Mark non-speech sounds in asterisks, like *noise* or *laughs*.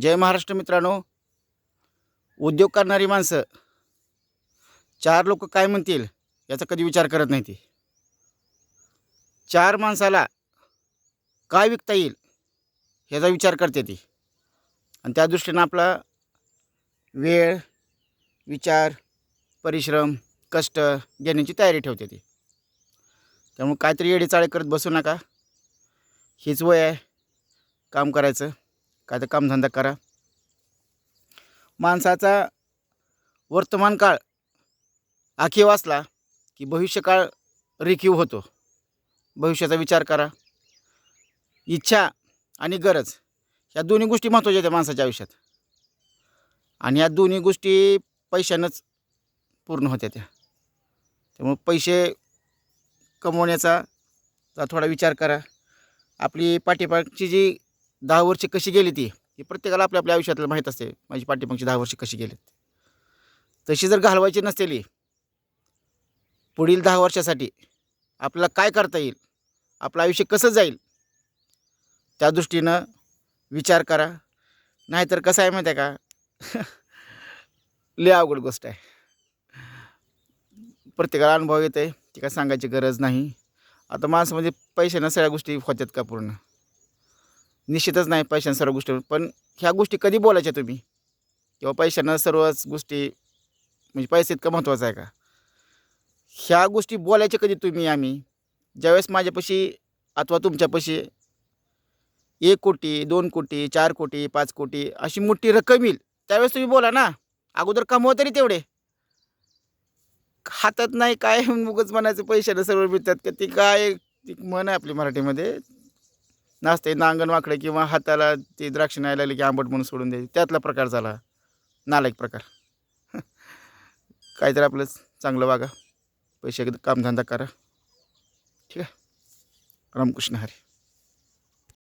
जय महाराष्ट्र मित्रांनो. उद्योग करणारी माणसं चार लोक काय म्हणतील याचा कधी विचार करत नाही ती. चार माणसाला काय विकता येईल ह्याचा विचार करते ती. आणि त्या दृष्टीनं आपला वेळ विचार परिश्रम कष्ट घेण्याची तयारी ठेवते ती. त्यामुळे काहीतरी येडीचाळे करत बसू नका. हीच वय आहे काम करायचं. काय तर कामधंदा करा. माणसाचा वर्तमान काळ आखीव असला की भविष्यकाळ रिकीव होतो. भविष्याचा विचार करा. इच्छा आणि गरज ह्या दोन्ही गोष्टी महत्त्वाच्या आहेत माणसाच्या आयुष्यात. आणि या दोन्ही गोष्टी पैशानंच पूर्ण होत्या त्या. त्यामुळे पैसे कमवण्याचा थोडा विचार करा. आपली पाठीपाठची जी दहा वर्षे कशी गेली ती? ही प्रत्येकाला आपल्या आपल्या आयुष्यातलं माहीत असते. माझी पाठीमागची दहा वर्षे कशी गेलीत तशी जर घालवायची नसतेली पुढील दहा वर्षासाठी आपल्याला काय करता येईल? आपलं आयुष्य कसं जाईल? त्या दृष्टीनं विचार करा. नाहीतर कसं आहे माहिती आहे का? *laughs* लय अवघड गोष्ट आहे. प्रत्येकाला अनुभव येत आहे ती काय सांगायची गरज नाही. आता माणसं म्हणजे पैशानं सगळ्या गोष्टी होतात का पूर्ण? निश्चितच नाही पैशानं सर्व गोष्टी पण ह्या गोष्टी कधी बोलायच्या तुम्ही? किंवा पैशानं सर्वच गोष्टी म्हणजे पैसे इतकं महत्त्वाचं आहे का? ह्या गोष्टी बोलायच्या कधी तुम्ही आम्ही? ज्यावेळेस माझ्यापाशी अथवा तुमच्यापाशी एक कोटी दोन कोटी चार कोटी पाच कोटी अशी मोठी रक्कम येईल त्यावेळेस तुम्ही बोला ना. अगोदर कमव तरी तेवढे. हातात नाही काय मुगच म्हणायचं पैशानं सर्व मिळतात का? ती काय ती म्हण आहे आपली मराठीमध्ये. नाचते नांगण वाकडे किंवा हाताला ते द्राक्ष नाही लागले की आंबट म्हणून सोडून द्यायचे. त्यातला प्रकार झाला. नालायक प्रकार. *laughs* काहीतरी आपलं चांगलं वागा. पैसे कामधंदा करा. ठीक आहे? रामकृष्ण हरी.